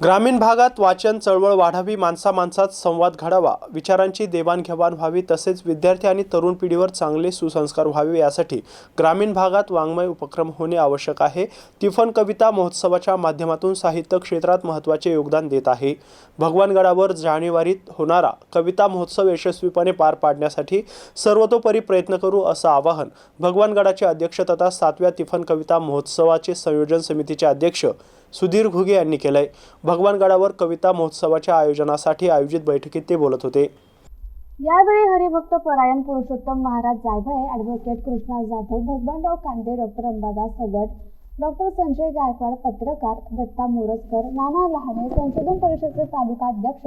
ग्रामीण भागात वाचन चळवळ वाढावी माणसा माणसात संवाद घडावा विचारांची देवाणघेवाण व्हावी तसेच विद्यार्थी आणि तरुण पिढीवर चांगले सुसंस्कार व्हावे यासाठी ग्रामीण भागात वाङ्मय उपक्रम होणे आवश्यक आहे. तिफन कविता महोत्सवाच्या माध्यमातून साहित्य क्षेत्रात महत्त्वाचे योगदान देत आहे. भगवानगडावर जानेवारीत होणारा कविता महोत्सव यशस्वीपणे पार पाडण्यासाठी सर्वतोपरी प्रयत्न करू असं आवाहन भगवानगडाचे अध्यक्ष तथा सातव्या तिफन कविता महोत्सवाचे संयोजन समितीचे अध्यक्ष सुधीर घुगे यांनी केलंय. भगवानगडावर कविता महोत्सवाच्या आयोजनासाठी आयोजित बैठकीत ते बोलत होते. यावेळी हरिभक्त परायण पुरुषोत्तम महाराज जायभाये ॲडव्होकेट कृष्णा जाधव भगवानराव कांदे डॉक्टर अंबादास सगट डॉक्टर संजय गायकवाड पत्रकार दत्ता मोरजकर नाना लहाने संशोधन परिषदेचे तालुका अध्यक्ष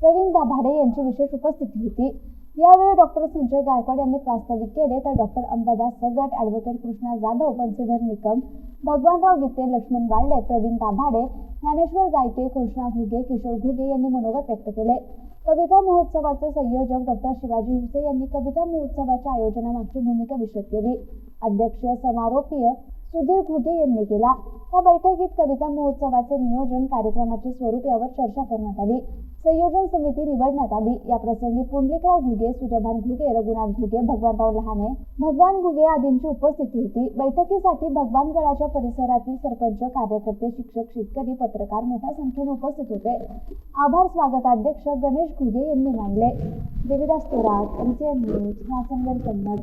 प्रवीण दाभाडे यांची विशेष उपस्थिती होती. यावेळी डॉक्टर संजय गायकवाड यांनी प्रास्ताविक केले तर डॉक्टर अंबादास सगट ॲडव्होकेट कृष्णा जाधव बंशीधर निकम भगवानराव गीते लक्ष्मण वाळले प्रवीण दाभाडे ज्ञानेश्वर गायके कृष्णा घुगे किशोर घुगे यांनी मनोगत व्यक्त केले. कविता महोत्सवाचे संयोजक डॉक्टर शिवाजी हुसे यांनी कविता महोत्सवाच्या आयोजनामागची भूमिका विशद केली. अध्यक्ष समारोपीय सुधीर घुगे यांनी केला. या बैठकीत कविता महोत्सवाचे नियोजन कार्यक्रमाचे स्वरूप यावर चर्चा करण्यात आली. संयोजन समिती निवडण्यात आली. या प्रसंगी पुंडलिकराव घुगे सूर्यभान घुगे रघुनाथ घुगे भगवानराव लहाने भगवान घुगे आदींची उपस्थिती होती. बैठकीसाठी भगवानगडाच्या परिसरातील सरपंच कार्यकर्ते शिक्षक शेतकरी पत्रकार मोठ्या संख्येने उपस्थित होते. आभार स्वागताध्यक्ष गणेश घुगे यांनी मानले. Devidas Torat MCN news Nachangad Kannad.